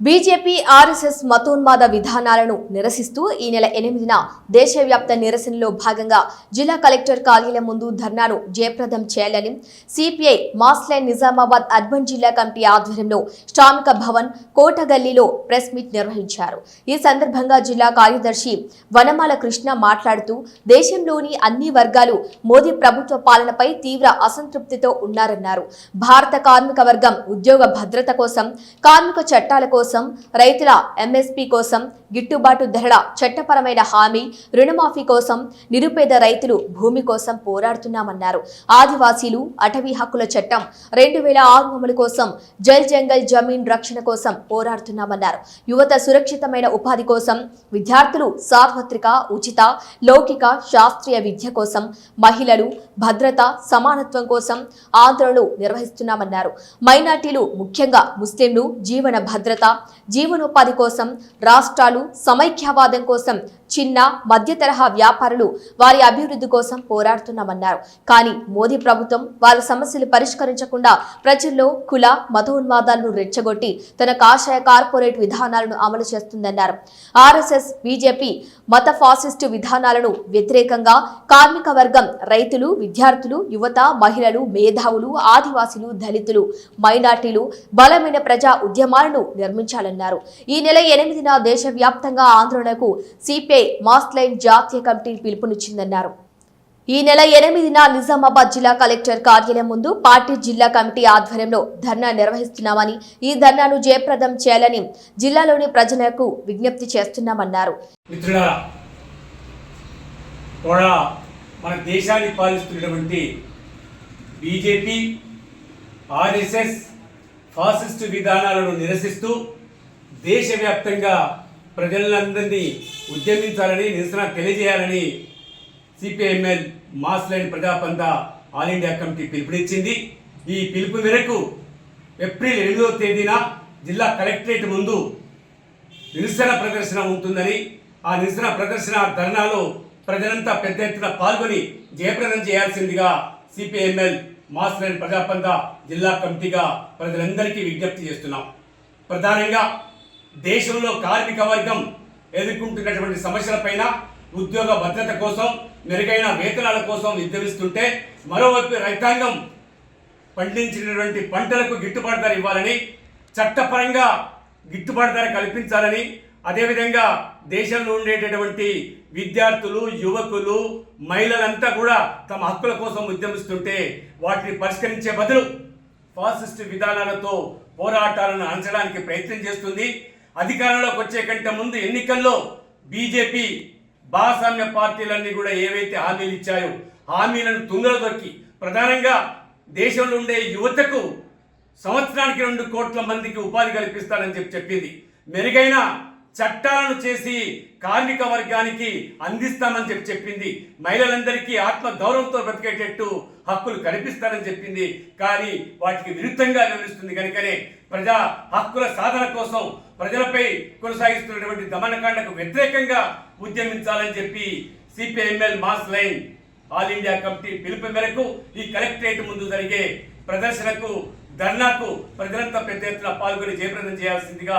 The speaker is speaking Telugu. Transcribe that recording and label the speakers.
Speaker 1: బీజేపీ ఆర్ఎస్ఎస్ మతోన్మాద విధానాలను నిరసిస్తూ ఈ నెల ఎనిమిదిన దేశవ్యాప్త నిరసనలో భాగంగా జిల్లా కలెక్టర్ కార్యాలయం ముందు ధర్నాను జయప్రదం చేయాలని CPI mass line Nizamabad urban జిల్లా కమిటీ ఆధ్వర్యంలో శ్రామిక భవన్ కోటగల్లీలో ప్రెస్ మీట్ నిర్వహించారు. ఈ సందర్భంగా జిల్లా కార్యదర్శి వనమాల కృష్ణ మాట్లాడుతూ దేశంలోని అన్ని వర్గాలు మోదీ ప్రభుత్వ పాలనపై తీవ్ర అసంతృప్తితో ఉన్నారన్నారు. భారత కార్మిక వర్గం ఉద్యోగ భద్రత కోసం కార్మిక చట్టాల కోసం రైతుల ఎంఎస్పీ కోసం గిట్టుబాటు ధరల చట్టపరమైన హామీ రుణమాఫీ కోసం నిరుపేద రైతులు భూమి కోసం పోరాడుతున్నామన్నారు. ఆదివాసీలు అటవీ హక్కుల చట్టం రెండు వేల ఆరు అమలు కోసం జల్ జంగల్ జమీన్ రక్షణ కోసం పోరాడుతున్నామన్నారు. యువత సురక్షితమైన ఉపాధి కోసం విద్యార్థులు సార్వత్రిక ఉచిత లౌకిక శాస్త్రీయ విద్య కోసం మహిళలు భద్రత సమానత్వం కోసం ఆందోళనలు నిర్వహిస్తున్నామన్నారు. మైనార్టీలు ముఖ్యంగా ముస్లింలు జీవన భద్రత జీవనోపాధి కోసం రాష్ట్రాలు సమైక్యవాదం కోసం చిన్న మధ్య తరహా వ్యాపారులు వారి అభివృద్ధి కోసం పోరాడుతున్నామన్నారు. కానీ మోదీ ప్రభుత్వం వాళ్ళ సమస్యలు పరిష్కరించకుండా ప్రజల్లో కుల మతోన్మాదాలను రెచ్చగొట్టి తన కాషాయ కార్పొరేట్ విధానాలను అమలు చేస్తుందన్నారు. ఆర్ఎస్ఎస్ బీజేపీ మత ఫాసిస్టు విధానాలను వ్యతిరేకంగా కార్మిక వర్గం రైతులు విద్యార్థులు యువత మహిళలు మేధావులు ఆదివాసులు దళితులు మైనార్టీలు బలమైన ప్రజా ఉద్యమాలను నిర్మించాలన్నారు ఈ నెల ఎనిమిదిన దేశవ్యాప్తంగా ఆందోళనకు సిపిఐ మాస్లైన్ జాతీయ కమిటీ పిలుపునిచ్చిందన్నారు. ఈ నెల ఎనిమిదిన నిజామాబాద్ జిల్లా కలెక్టర్ కార్యాలయం ముందు పార్టీ జిల్లా కమిటీ ఆధ్వర్యంలో ధర్నా నిర్వహిస్తున్నామని ఈ ధర్నాను జయప్రదం చేయాలని జిల్లాలోని ప్రజలకు విజ్ఞప్తి చేస్తున్నామన్నారు.
Speaker 2: కూడా మన దేశాన్ని పాలిస్తున్నటువంటి బీజేపీ ఆర్ఎస్ఎస్ ఫాసిస్ట్ విధానాలను నిరసిస్తూ దేశవ్యాప్తంగా ప్రజలందరినీ ఉద్యమించాలని నిరసన తెలియజేయాలని సిపిఐఎంఎల్ మాస్ లైన్ ప్రజాపంత ఆల్ ఇండియా కమిటీ పిలుపునిచ్చింది. ఈ పిలుపు మేరకు ఏప్రిల్ ఎనిమిదవ తేదీన జిల్లా కలెక్టరేట్ ముందు నిరసన ప్రదర్శన ఉంటుందని ఆ నిరసన ప్రదర్శన ధర్నాలో ప్రజలంతా పెద్ద ఎత్తున పాల్గొని జయప్రదం చేయాల్సిందిగా సిపిఎంఎల్ మాస్టర్ ప్రజాపంద జిల్లా కమిటీగా ప్రజలందరికీ విజ్ఞప్తి చేస్తున్నాం. ప్రధానంగా దేశంలో కార్మిక వర్గం ఎదుర్కొంటున్నటువంటి సమస్యలపైన ఉద్యోగ భద్రత కోసం మెరుగైన వేతనాల కోసం ఉద్యమిస్తుంటే మరోవైపు రైతాంగం పండించినటువంటి పంటలకు గిట్టుబాటు ధర ఇవ్వాలని చట్టపరంగా గిట్టుబాటు ధర కల్పించాలని అదేవిధంగా దేశంలో ఉండేటటువంటి విద్యార్థులు యువకులు మహిళలంతా కూడా తమ హక్కుల కోసం ఉద్యమిస్తుంటే వాటిని పరిష్కరించే బదులు ఫాసిస్ట్ విధానాలతో పోరాటాలను అణచడానికి ప్రయత్నం చేస్తుంది. అధికారంలోకి వచ్చే కంటే ముందు ఎన్నికల్లో బీజేపీ భాగస్వామ్య పార్టీలన్నీ కూడా ఏవైతే హామీలు ఇచ్చాయో హామీలను తుంగలు దొరికి ప్రధానంగా దేశంలో ఉండే యువతకు సంవత్సరానికి రెండు కోట్ల మందికి ఉపాధి కల్పిస్తానని చెప్పి చెప్పింది. మెరుగైన చట్టాలను చేసి కార్మిక వర్గానికి అందిస్తామని చెప్పి చెప్పింది. మహిళలందరికీ ఆత్మ గౌరవంతో బ్రతికేటట్టు హక్కులు కనిపిస్తారని చెప్పింది. కానీ వాటికి విరుద్ధంగా వివరిస్తుంది కనుకనే ప్రజా హక్కుల సాధన కోసం ప్రజలపై కొనసాగిస్తున్నటువంటి దమనకాండకు వ్యతిరేకంగా ఉద్యమించాలని చెప్పి CPML mass line all India committee పిలుపు మేరకు ఈ కలెక్టరేట్ ముందు జరిగే ప్రదర్శనకు ధర్నాకు ప్రజలంతా పెద్ద ఎత్తున పాల్గొని జయప్రదం చేయాల్సిందిగా